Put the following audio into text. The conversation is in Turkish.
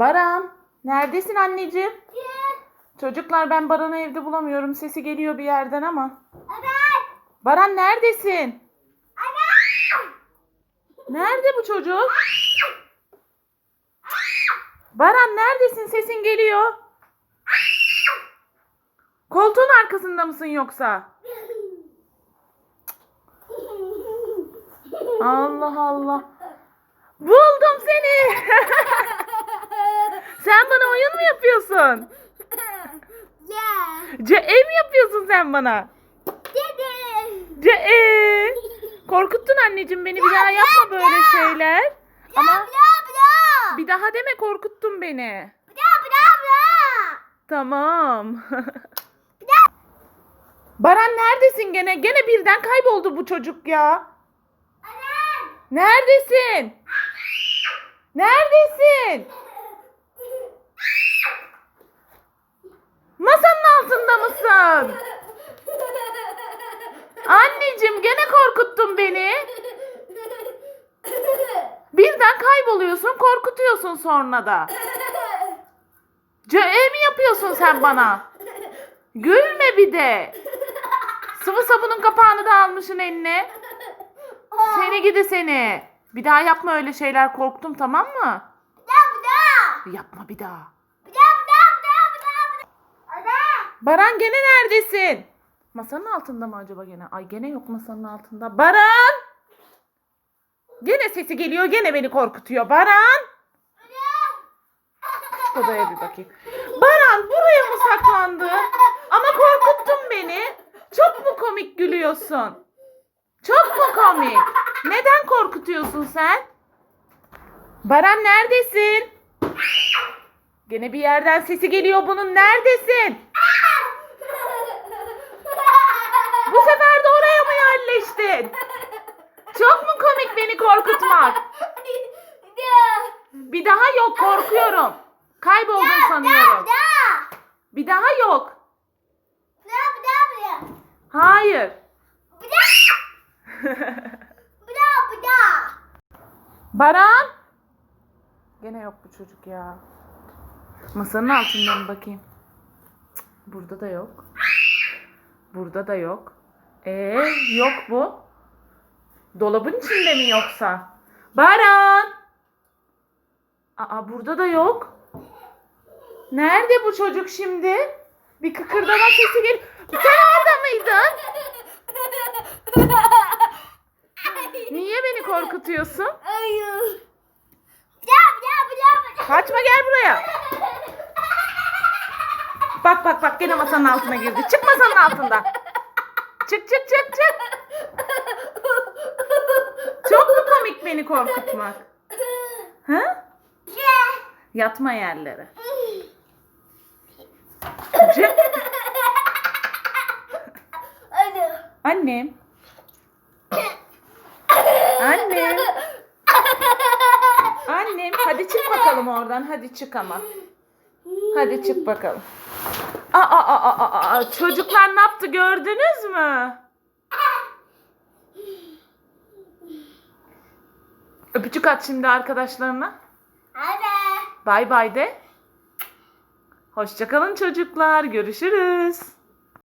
Baran, neredesin anneciğim? Çocuklar ben Baran'ı evde bulamıyorum. Sesi geliyor bir yerden ama. Baran neredesin? Nerede bu çocuk? Baran neredesin? Sesin geliyor. Koltuğun arkasında mısın yoksa? Allah Allah. Buldum seni. sen mu yapıyorsun? Ya. Ce ev mi yapıyorsun sen bana? Dede. Ce e. Korkuttun anneciğim beni bir daha yapma böyle şeyler. Ama Bla bla. bir daha deme korkuttun beni. Bla bla bla. Tamam. Baran neredesin gene? Gene birden kayboldu bu çocuk ya. Neredesin? Neredesin? Masanın altında mısın? Anneciğim gene korkuttun beni. Birden kayboluyorsun, korkutuyorsun sonra da. Ce mi yapıyorsun sen bana? Gülme bir de. Sıvı sabunun kapağını da almışsın eline. Seni gidi seni. Bir daha yapma öyle şeyler korktum tamam mı? Bla bla. Yapma bir daha. Baran gene neredesin? Masanın altında mı acaba gene? Ay gene yok masanın altında. Baran! Gene sesi geliyor gene beni korkutuyor. Baran! Şu odaya bir bakayım. Baran buraya mı saklandı? Ama korkuttun beni. Çok mu komik gülüyorsun? Çok mu komik? Neden korkutuyorsun sen? Baran neredesin? Gene bir yerden sesi geliyor bunun. Neredesin? Bu sefer de oraya mı yerleştin? Çok mu komik beni korkutmak? Bir daha yok korkuyorum. Kayboldun sanıyorum. Bir daha yok. Hayır. Baran. Gene yok bu çocuk ya. Masanın altında mı bakayım? Burada da yok. Burada da yok. Ee, yok bu. Dolabın içinde mi yoksa? Baran. Aa burada da yok. Nerede bu çocuk şimdi? Bir kıkırdama sesi gel. Sen orada mıydın? Niye beni korkutuyorsun? Hayır. Kaçma gel buraya. Bak bak bak gene masanın altına girdi. Çık masanın altında. Çık çık çık çık. Çok mu komik beni korkutmak? Ha? Yatma yerlere. Anne. Annem. Annem. Annem hadi çık bakalım oradan. Hadi çık ama. Hadi çık bakalım. Aa, aa, aa, aa. Çocuklar ne yaptı gördünüz mü? Öpücük at şimdi arkadaşlarına. Anne. Bay bay de. Hoşçakalın çocuklar. Görüşürüz.